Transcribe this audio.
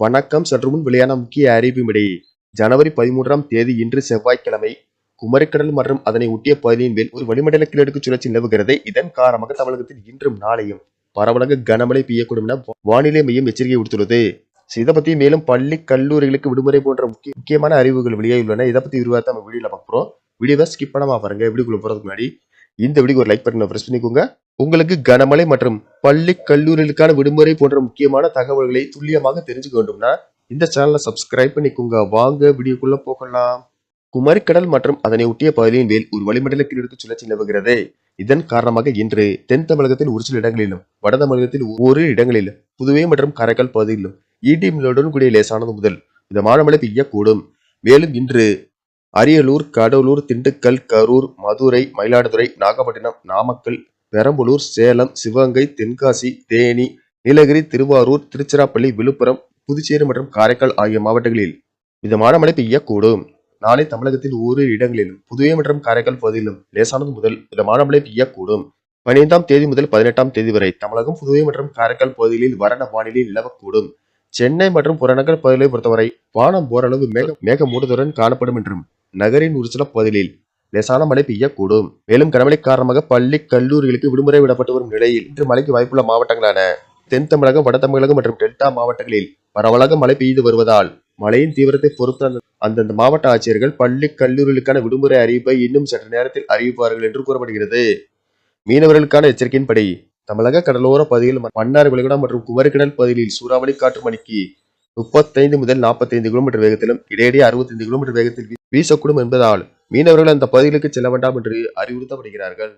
வணக்கம். சற்று முன் வெளியான முக்கிய அறிவிப்பின்படி ஜனவரி பதிமூன்றாம் தேதி இன்று செவ்வாய்க்கிழமை குமரிக்கடல் மற்றும் அதனை ஒட்டிய பகுதியின் மேல் ஒரு வளிமண்டல கிழக்கு சுழற்சி நிலவுகிறது இதன் காரணமாக தமிழகத்தில் இன்றும் நாளையும் பரவலாக கனமழை பெய்யக்கூடும் என வானிலை மையம் எச்சரிக்கை விடுத்துள்ளது. இதை பத்தி மேலும் பள்ளி கல்லூரிகளுக்கு விடுமுறை போன்ற முக்கிய முக்கியமான அறிவுகள் வெளியாகியுள்ளன. இதை பத்தி விரிவாக நம்ம வீடியோல பார்க்குறோம் வீடியோவை ஸ்கிப் பண்ணாம பாருங்க. வீடியோக்குள்ள போறதுக்கு முன்னாடி இந்த வீடியோக்கு ஒரு லைக் பட்டனை ப்ரெஸ் பண்ணிக்கோங்க. உங்களுக்கு கனமழை மற்றும் பள்ளி கல்லூரிகளுக்கான விடுமுறை போன்ற முக்கியமான தகவல்களை துல்லியமாக தெரிஞ்சுக்க வேண்டும்னா இந்த சேனலை சப்ஸ்கிரைப் பண்ணிக்கோங்க. வாங்க வீடியோக்குள்ள போகலாம். குமரிக்கடல் மற்றும் அதனை ஒட்டிய பகுதியின் மேல் ஒரு வளிமண்டலத்தில் எடுத்து சுழற்சி நிலவுகிறது. இதன் காரணமாக இன்று தென் தமிழகத்தில் ஒரு சில இடங்களிலும் வட தமிழகத்தில் ஒரு இடங்களிலும் புதுவை மற்றும் காரைக்கால் பகுதியிலும் இடி மின்னலுடன் கூடிய லேசானது முதல் இந்த மழை பெய்யக்கூடும். மேலும் இன்று அரியலூர் கடலூர் திண்டுக்கல் கரூர் மதுரை மயிலாடுதுறை நாகப்பட்டினம் நாமக்கல் பெரம்பலூர் சேலம் சிவகங்கை தென்காசி தேனி நீலகிரி திருவாரூர் திருச்சிராப்பள்ளி விழுப்புரம் புதுச்சேரி மற்றும் காரைக்கால் ஆகிய மாவட்டங்களில் மிதமான மழை பெய்யக்கூடும். நாளை தமிழகத்தில் ஓரிரு இடங்களிலும் புதுவை மற்றும் காரைக்கால் பகுதியிலும் லேசானது முதல் மிதமான மழை பெய்யக்கூடும். பதினைந்தாம் தேதி முதல் பதினெட்டாம் தேதி வரை தமிழகம் புதுவை மற்றும் காரைக்கால் பகுதிகளில் வறண்ட வானிலை நிலவக்கூடும். சென்னை மற்றும் புறநகர் பகுதிகளை பொறுத்தவரை வானம் ஓரளவு மேக மேக மூடத்துடன் காணப்படும் என்றும் நகரின் ஒரு சில பகுதிகளில் லேசான மழை பெய்யக்கூடும். மேலும் கனமழை காரணமாக பள்ளி கல்லூரிகளுக்கு விடுமுறை விடப்பட்டு வரும் நிலையில் இன்று மழைக்கு வாய்ப்புள்ள மாவட்டங்களான தென் தமிழகம் வட தமிழகம் மற்றும் டெல்டா மாவட்டங்களில் பரவலாக மழை பெய்து வருவதால் மழையின் தீவிரத்தை பொறுத்து அந்த- அந்தந்த மாவட்ட ஆட்சியர்கள் பள்ளி கல்லூரிகளுக்கான விடுமுறை அறிவிப்பை இன்னும் சற்று நேரத்தில் அறிவிப்பார்கள் என்று கூறப்படுகிறது. மீனவர்களுக்கான எச்சரிக்கையின்படி தமிழக கடலோர பகுதியில் மன்னார் விளைகுடா மற்றும் குமரிக்கடல் பகுதியில் சூறாவளி காற்று மணிக்கு முப்பத்தைந்து முதல் நாற்பத்தைந்து கிலோமீட்டர் வேகத்திலும் இடையிடையே அறுபத்தைந்து கிலோமீட்டர் வேகத்தில் வீசக்கூடும் என்பதால் மீனவர்கள் அந்த பகுதிகளுக்கு செல்ல வேண்டாம் என்று அறிவுறுத்தப்படுகிறார்கள்.